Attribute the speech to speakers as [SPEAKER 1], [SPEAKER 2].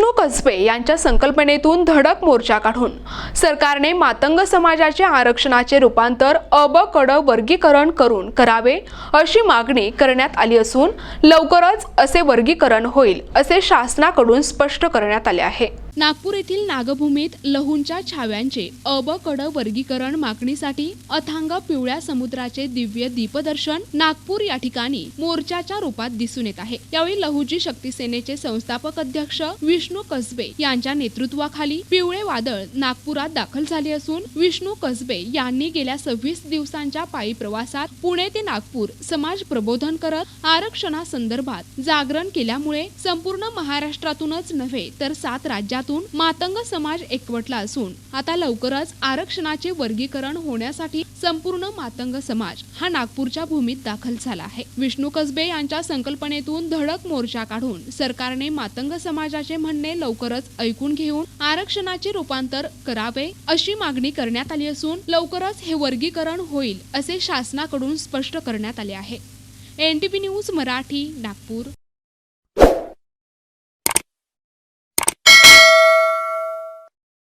[SPEAKER 1] कसबे यांच्या संकल्पनेतून धडक मोर्चा काढून सरकारने मातंग समाजाचे आरक्षणाचे रूपांतर अब कड वर्गीकरण करून करावे अशी मागणी करण्यात आली असून लवकरच असे वर्गीकरण होईल असे शासनाकडून स्पष्ट करण्यात आले आहे.
[SPEAKER 2] नागपूर येथील नागभूमीत लहूंच्या छाव्यांचे अब कड वर्गीकरण मागणीसाठी अथांग पिवळ्या समुद्राचे दिव्य दीपदर्शन नागपूर या ठिकाणी मोर्चाच्या रूपात दिसून येत आहे. यावेळी लहूजी शक्ती सेनेचे संस्थापक अध्यक्ष विष्णू कसबे यांच्या नेतृत्वाखाली पिवळे वादळ नागपुरात दाखल झाले असून विष्णू कसबे यांनी गेल्या सव्वीस दिवसांच्या पायी प्रवासात पुणे ते नागपूर समाज प्रबोधन करत आरक्षणासंदर्भात जागरण केल्यामुळे संपूर्ण महाराष्ट्रातूनच नव्हे तर सात राज्यातून मातंग समाज एकवटला असून आता लवकरच आरक्षणाचे वर्गीकरण होण्यासाठी संपूर्ण मातंग समाज हा नागपूरच्या भूमीत दाखल झाला आहे. विष्णू कसबे यांच्या संकल्पनेतून धडक मोर्चा काढून सरकारने मातंग समाजाचे म्हणणे लवकरच ऐकून घेऊन आरक्षणाचे रूपांतर करावे अशी मागणी करण्यात आली असून लवकरच हे वर्गीकरण होईल असे शासनाकडून स्पष्ट करण्यात आले आहे. NTP news Marathi Nagpur.